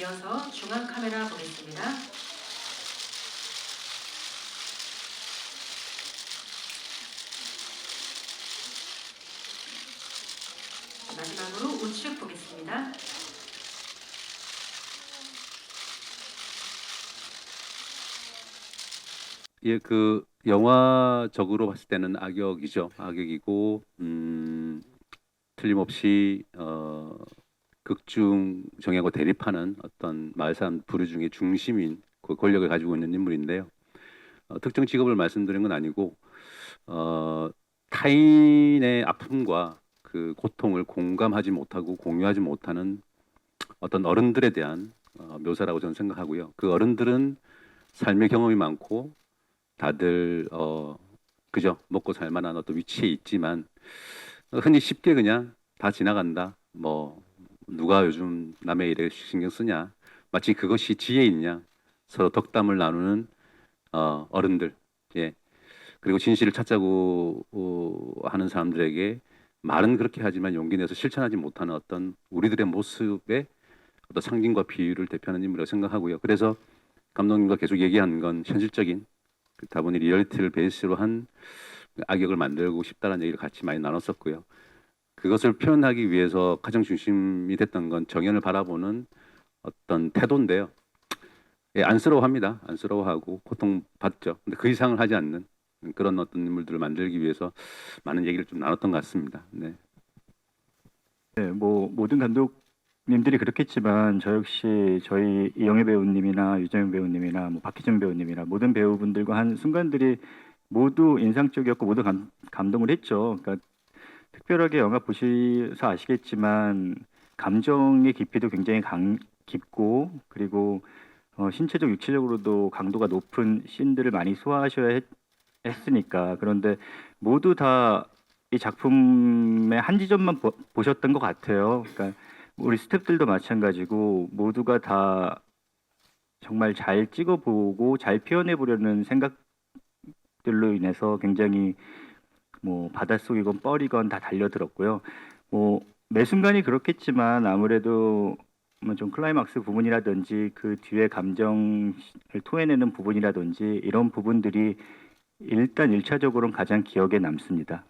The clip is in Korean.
이어서 중앙 카메라 보겠습니다. 마지막으로 우측 보겠습니다. 예, 그 영화적으로 봤을 때는 악역이죠. 악역이고 음, 틀림없이 어, 극중 정하고 대립하는 어떤 마을 사람 부류 중에 중심인 그 권력을 가지고 있는 인물인데요. 어, 특정 직업을 말씀드린 건 아니고 어, 타인의 아픔과 그 고통을 공감하지 못하고 공유하지 못하는 어떤 어른들에 대한 어, 묘사라고 저는 생각하고요. 그 어른들은 삶의 경험이 많고 다들 어 그죠 먹고 살 만한 어떤 위치에 있지만 흔히 쉽게 그냥 다 지나간다 뭐 누가 요즘 남의 일에 신경 쓰냐? 마치 그것이 지혜 있냐? 서로 덕담을 나누는 어 어른들. 예. 그리고 진실을 찾자고 어, 하는 사람들에게 말은 그렇게 하지만 용기 내서 실천하지 못하는 어떤 우리들의 모습의 어떤 상징과 비유를 대표하는 인물이라고 생각하고요. 그래서 감독님과 계속 얘기한 건 현실적인 그 다분히 리얼리티를 베이스로 한 악역을 만들고 싶다는 얘기를 같이 많이 나눴었고요. 그것을 표현하기 위해서 가장 중심이 됐던 건 정연을 바라보는 어떤 태도인데요. 예, 안쓰러워합니다. 안쓰러워하고 고통받죠. 근데 그 이상을 하지 않는 그런 어떤 인물들을 만들기 위해서 많은 얘기를 좀 나눴던 것 같습니다. 네. 네, 뭐 모든 감독님들이 그렇겠지만 저 역시 저희 이영애 배우님이나 유정현 배우님이나 뭐 박희정 배우님이나 모든 배우분들과 한 순간들이 모두 인상적이었고 모두 감, 감동을 했죠. 그러니까 특별하게 영화 보셔서 아시겠지만 감정의 깊이도 굉장히 강, 깊고 그리고 어, 신체적 육체적으로도 강도가 높은 씬들을 많이 소화하셔야 했, 했으니까 그런데 모두 다 이 작품의 한 지점만 보, 보셨던 것 같아요. 그러니까 우리 스태프들도 마찬가지고 모두가 다 정말 잘 찍어보고 잘 표현해 보려는 생각들로 인해서 굉장히 뭐 바닷속이건 뻘이건 다 달려들었고요. 뭐 매 순간이 그렇겠지만 아무래도 뭐좀 클라이막스 부분이라든지 그 뒤에 감정을 토해내는 부분이라든지 이런 부분들이 일단 일차적으로는 가장 기억에 남습니다.